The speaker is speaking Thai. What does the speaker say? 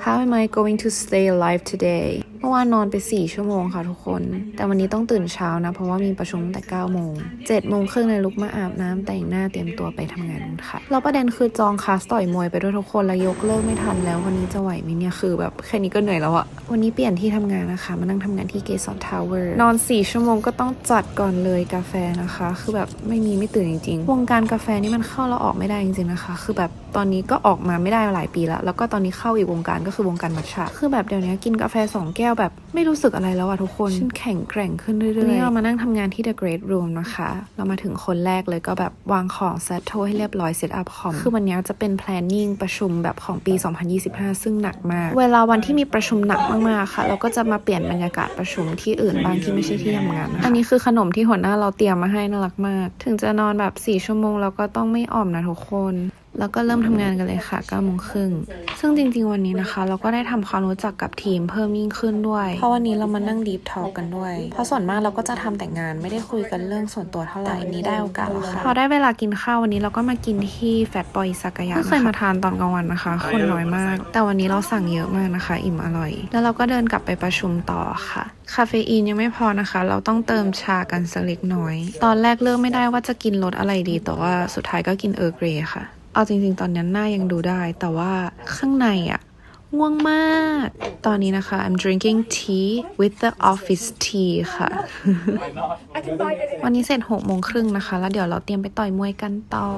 How am I going to stay alive today เมื่อวานนอนไป 4 ชั่วโมงค่ะทุกคน แต่วันนี้ต้องตื่นเช้านะ เพราะว่ามีประชุมแต่9โมง7โมงครึ่งเลยลุกมาอาบน้ำแต่งหน้าเตรียมตัวไปทำงานค่ะแล้วประเด็นคือจองคลาสต่อยมวยไปด้วยทุกคนแล้วยกเลิกไม่ทันแล้ววันนี้จะไหวไหมเนี่ยคือแบบแค่นี้ก็เหนื่อยแล้วอะวันนี้เปลี่ยนที่ทำงานนะคะ มานั่งทำงานที่เกสรทาวเวอร์นอน 4 ชั่วโมงก็ต้องจัดก่อนเลยกาแฟนะคะ คือแบบไม่มีไม่ตื่นจริงๆวงการกาแฟนี่มันเข้าแล้วออกไม่ได้จริงๆนะคะ คือแบบตอนนี้ก็ออกมาไม่ได้หลายปีแล้วแล้วก็ตอนนี้เข้าอีกวงการก็คือวงการมัทฉะคือแบบเดี๋ยวนี้กินกาแฟสองแก้วแบบไม่รู้สึกอะไรแล้วอะทุกคนฉันแข็งแกร่งขึ้นเรื่อยๆวันนี้เรามานั่งทำงานที่ The Great Room นะคะ เรามาถึงคนแรกเลยก็แบบวางของเซตโทให้เรียบร้อยเซตอัพคอมคือวันนี้จะเป็น planning ประชุมแบบของปี 2025 ซึ่งหนักมาก เวลาวันที่มีประชุมหนักมากๆค่ะ เราก็จะมาเปลี่ยนบรรยากาศประชุมที่อื่นบ้างที่ไม่ใช่ที่ทำงานนะคะอันนี้คือขนมที่หัวหน้าเราเตรียมมาให้น่ารักมาก ถึงจะนอนแบบ4ชั่วโมงเราก็ต้องไม่อ่อมนะทุกคน แล้วก็เริ่มทำงานกันเลยค่ะ9โมงครึ่ง ซึ่งจริง ๆ วันนี้นะคะ เราก็ได้ทำความรู้จักกับทีมเพิ่มยิ่งขึ้นด้วย เพราะวันนี้เรามานั่งดีฟทอ l k กันด้วย เพราะส่วนมากเราก็จะทำแต่งานไม่ได้คุยกันเรื่องส่วนตัวเท่าไหร่วันนี้ได้โอกาสแล้วค่ะ พอได้เวลากินข้าววันนี้เราก็มากินที่แฟตบอยซากายะไม่เคยมาทานตอนกลางวันนะคะ คนน้อยมาก แต่วันนี้เราสั่งเยอะมากนะคะ อิ่มอร่อย แล้วเราก็เดินกลับไปประชุมต่อค่ะ คาเฟอีนยังไม่พอนะคะ เราต้องเติมชากันสักเล็กน้อย ตอนแรกเลือกไม่ได้ว่าจะกินรสอะไรดี แต่ว่าสุดท้ายก็กินเออร์เกรย์ค่ะ เอาจริง ๆ ตอนนั้นหน้ายังดูได้ แต่ว่าข้างในอะง่วงมาก ตอนนี้นะคะ I'm drinking tea with the office tea ค่ะ วันนี้เสร็จหกโมงครึ่งนะคะ แล้วเดี๋ยวเราเตรียมไปต่อยมวยกันต่อ